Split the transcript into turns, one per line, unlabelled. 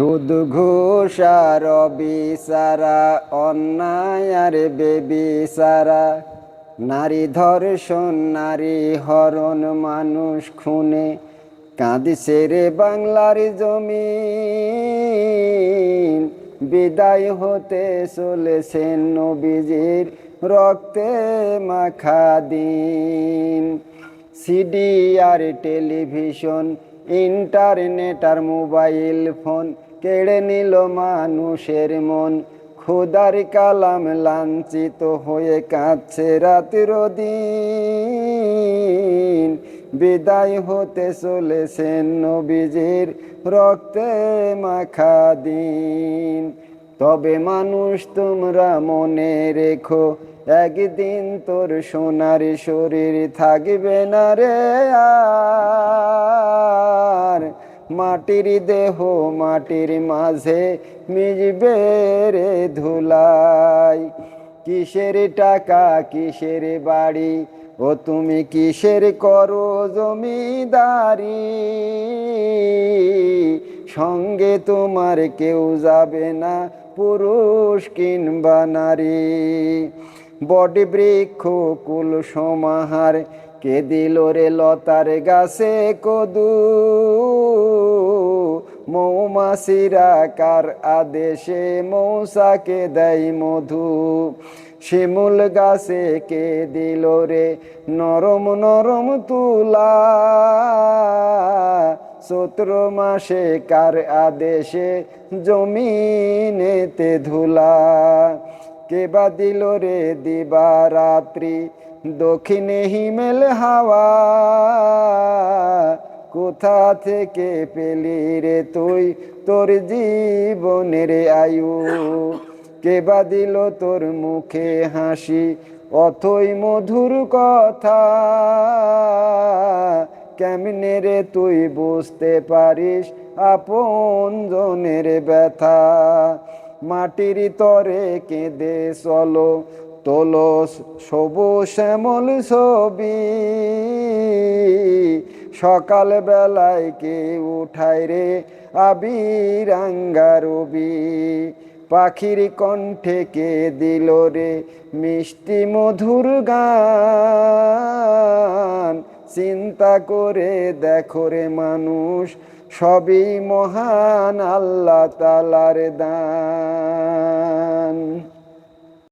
শুধু ঘোষার বিচারা অন্যায় আর বেবিচারা। নারী ধর্ষণ, নারী হরণ, মানুষ খুনে। কাঁদিছে রে বাংলার জমি বিদায় হতে চলেছেন নবীজির রক্তে মাখা দিন। সিডি আর টেলিভিশন, ইন্টারনেট আর মোবাইল ফোন কেড়ে নিল মানুষের মন। খুদার কালাম লাঞ্ছিত হয়ে কাঁদছে রাতের দিন। বিদায় হতে চলেছেন নবীজির রক্তে মাখা দিন। তবে মানুষ তোমরা মনে রেখো, একদিন তোর সোনার শরীর থাকবে না রে আর। মাটির দেহ মাটির মাঝে মিজবে রে ধুলাই। কিসের টাকা, কিসের বাড়ি? ও তুমি কিসের করো জমিদারি? সঙ্গে তোমার কেউ যাবে না, পুরুষ কিংবা নারী। বডি বৃক্ষ কুল সমাহার কে দিল রে লতার গাছে কদু? মৌমাছিরা কার আদেশে মৌসাকে দেয় মধু? শিমুল গাছে কে দিল রে নরম নরম তুলা? চৈত্র মাসে কার আদেশে জমিনেতে ধুলা? কে বা দিল রে দিবা রাত্রি দক্ষিণে হিমেল হাওয়া। কোথা থেকে পেলি রে তুই তোর জীবনের আয়ু? কে বা দিল তোর মুখে হাসি? অথই মধুর কথা। কেমনে রে তুই বুঝতে পারিস আপন জনের ব্যথা? মাটির তরে কেঁদে চলো তোলো সবু শ্যামল ছবি। সকাল বেলায় কে উঠায় রে আবিরাঙ্গা রবি? পাখির কণ্ঠে কে দিল রে মিষ্টি মধুর গান? চিন্তা করে দেখো রে মানুষ সবই মহান আল্লাহ তালার দান।